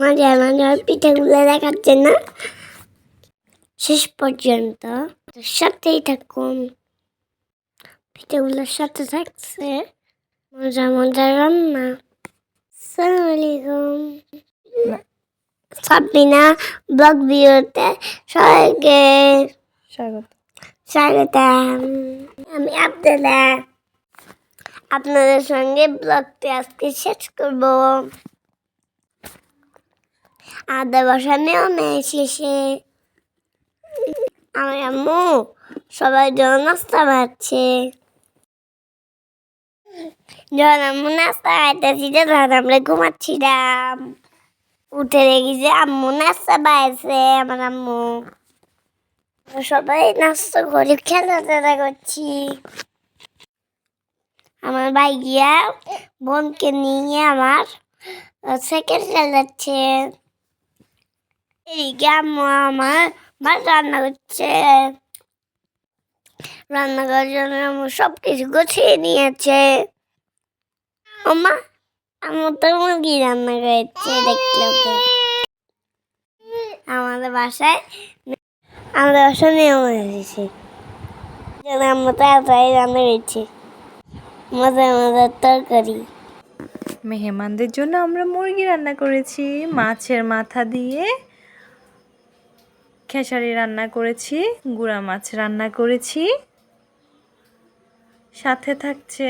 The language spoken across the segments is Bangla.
মজা মজা পিঠাগুলো দেখাচ্ছে না শেষ পর্যন্ত সাথেই থাকুন। পিঠাগুলোর সাথে থাকছে মজা মজা রান্না। আসসালামু আলাইকুম সাবিনা ব্লগ ভিডিওতে সবাইকে স্বাগত। স্বাগতম। আমি আবদুল্লা আপনাদের সঙ্গে ব্লগটি আজকে শেষ করব। আদা বসানেও নেই শেষে। আমার আম্মু সবাই জন্য নাস্তা বাড়ছে। যখন আম্মু নাস্তা খাইতেছি, তখন আমরা ঘুমাচ্ছিলাম। উঠে দেখি যে আম্মু নাস্তা বাইছে আমার আম্মু। সবাই নাস্তা করে খেলাধুলা করছি। আমার ভাই গিয়া বোনকে নিয়ে আমার সাইকেল চালাচ্ছে। এদিকে আম্মু আমার ভাত রান্না করছে। রান্না করার জন্য আম্মু সব কিছু গুছিয়ে নিয়েছে। আমা আমার তো মুরগি রান্না করেছে দেখলাম তো। আমাদের বাসায় আমাদের বাসায় নিয়ম এসেছে আমরা তাড়াতাড়ি রান্না করেছি। মজার মজার তরকারি। মেহমানদের জন্য আমরা মুরগি রান্না করেছি, মাছের মাথা দিয়ে। খেসারি রান্না করেছি, গুঁড়া মাছ রান্না করেছি। সাথে থাকছে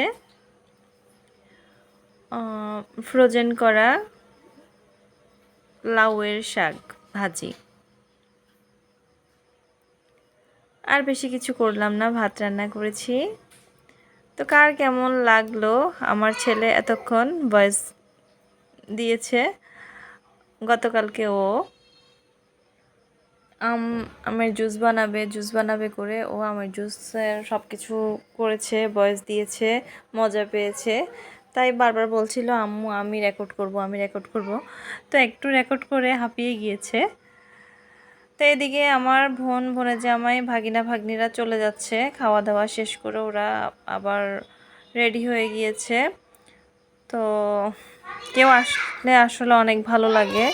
ফ্রোজেন করা লাউয়ের শাক ভাজি। আর বেশি কিছু করলাম না, ভাত রান্না করেছি। তো কার কেমন লাগল? আমার ছেলে এতক্ষণ ভয়েস দিয়েছে, গতকালকে ও। আম, আমের জুস বানাবে জুস বানাবে করে ও আমের জুসের সব কিছু করেছে ভয়েস দিয়েছে, মজা পেয়েছে। তাই বারবার বলছিল, আম্মু, আমি রেকর্ড করব, আমি রেকর্ড করব। তো একটু রেকর্ড করে হাঁপিয়ে গিয়েছে। তো এদিকে আমার বোন, বোনের জামাই, ভাগিনা, ভাগ্নিরা চলে যাচ্ছে। খাওয়া দাওয়া শেষ করে ওরা আবার রেডি হয়ে গিয়েছে। তো কেউ আসলে আসলে অনেক ভালো লাগে।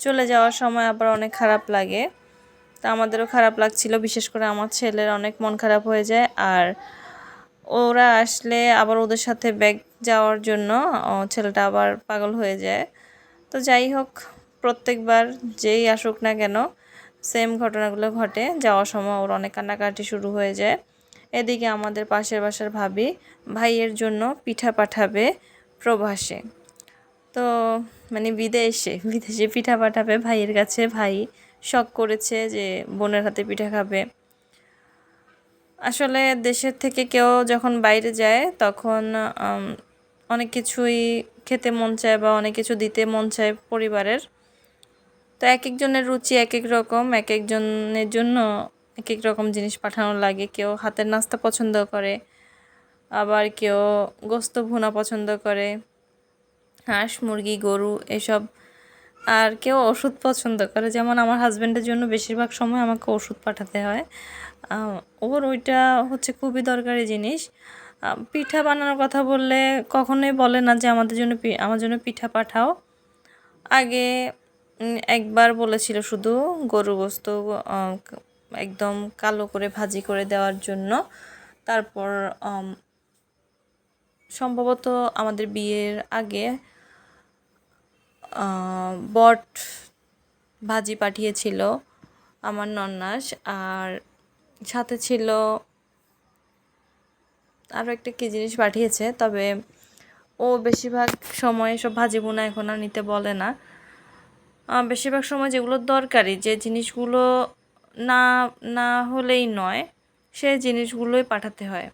চলে যাওয়ার সময় আবার অনেক খারাপ লাগে। তো আমাদেরও খারাপ লাগছিল, বিশেষ করে আমার ছেলের অনেক মন খারাপ হয়ে যায়। আর ওরা আসলে আবার ওদের সাথে ব্যাগ যাওয়ার জন্য ছেলেটা আবার পাগল হয়ে যায়। তো যাই হোক, প্রত্যেকবার যেই আসুক না কেন সেম ঘটনাগুলো ঘটে। যাওয়ার সময় ওর অনেক কান্নাকাটি শুরু হয়ে যায়। এদিকে আমাদের পাশের বাসার ভাবি ভাইয়ের জন্য পিঠা পাঠাবে প্রবাসে তো মানে বিদেশে বিদেশে পিঠা পাঠাবে ভাইয়ের কাছে। ভাই শখ করেছে যে বোনের হাতে পিঠা খাবে। আসলে দেশের থেকে কেউ যখন বাইরে যায়, তখন অনেক কিছুই খেতে মন চায় বা অনেক কিছু দিতে মন চায় পরিবারের। তো এক একজনের রুচি এক এক রকম এক একজনের জন্য এক এক রকম জিনিস পাঠানো লাগে। কেউ হাতের নাস্তা পছন্দ করে, আবার কেউ গোস্ত ভুনা পছন্দ করে। হাঁস, মুরগি, গরু এসব আর কেউ ওষুধ পছন্দ করে। যেমন আমার হাজব্যান্ডের জন্য বেশিরভাগ সময় আমাকে ওষুধ পাঠাতে হয়। ওর ওইটা হচ্ছে খুবই দরকারি জিনিস। পিঠা বানানোর কথা বললে কখনোই বলে না যে আমাদের জন্য আমার জন্য পিঠা পাঠাও। আগে একবার বলেছিল শুধু গরু গোস্ত একদম কালো করে ভাজি করে দেওয়ার জন্য। তারপর সম্ভবত আমাদের বিয়ের আগে বট ভাজি পাঠিয়েছিল আমার নন্নাস, আর সাথে ছিল আরও একটা কী জিনিস পাঠিয়েছে, তবে ও বেশিরভাগ সময় সব ভাজি বোনা এখন আর নিতে বলে না। বেশিরভাগ সময় যেগুলো দরকারি, যে জিনিসগুলো না না হলেই নয়, সেই জিনিসগুলোই পাঠাতে হয়।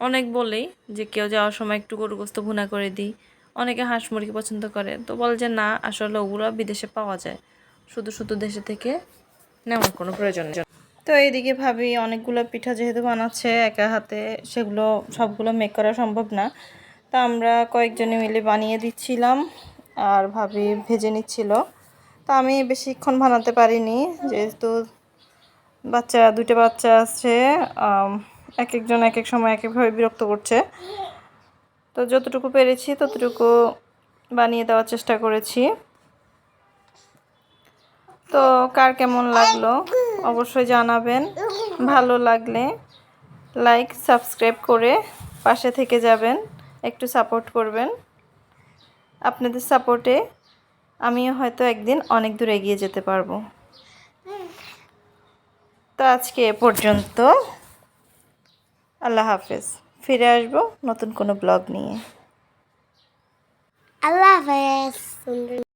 অনেক বলেই যে কেউ যাওয়ার সময় একটু গরু গোস্ত ভুনা করে দিই। অনেকে হাঁস মুরগি পছন্দ করে, তো বলে যে না, আসলে ওগুলো বিদেশে পাওয়া যায়। শুধু শুধু দেশে থেকে নেওয়ার কোনো প্রয়োজন নেই। তো এইদিকে ভাবি, অনেকগুলো পিঠা যেহেতু বানাচ্ছে একা হাতে, সেগুলো সবগুলো মেক করা সম্ভব না। তা আমরা কয়েকজনে মিলে বানিয়ে দিচ্ছিলাম আর ভাবি ভেজে নিচ্ছিল। তা আমি বেশিক্ষণ বানাতে পারিনি, যেহেতু বাচ্চা, দুইটা বাচ্চা আছে এক একজন এক এক সময় এক একভাবে বিরক্ত করছে। তো যতটুকু পেরেছি, ততটুকু বানিয়ে দেওয়ার চেষ্টা করেছি। তো কার কেমন লাগল অবশ্যই জানাবেন। ভালো লাগলে লাইক, সাবস্ক্রাইব করে পাশে থেকে যাবেন, একটু সাপোর্ট করবেন। আপনাদের সাপোর্টে আমিও হয়তো একদিন অনেক দূর এগিয়ে যেতে পারব। তো আজকে এ পর্যন্ত। আল্লাহ হাফেজ। ফিরে আসব নতুন কোনো ব্লগ নিয়ে। আল্লাহ হাফেজ